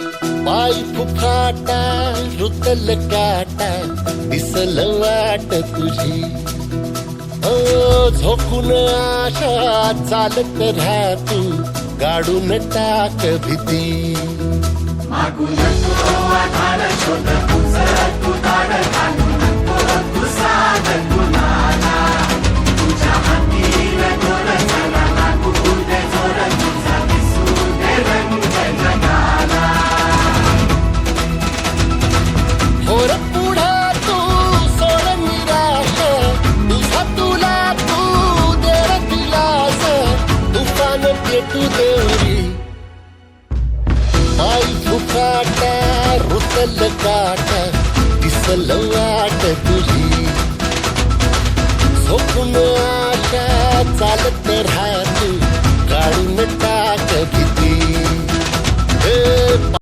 पाय फुफाटा रुतल काटा दिसल वाट तुझी. ओ झोकून आशा चालत राहा तू गाडून टाक भीती. तू देर दिलास तुफान पेटू देवरी. पाय फुकाटा रुतल काटा दिसल वाट तुझी. झोपून आशा चालत राहा काढून टाक भीती.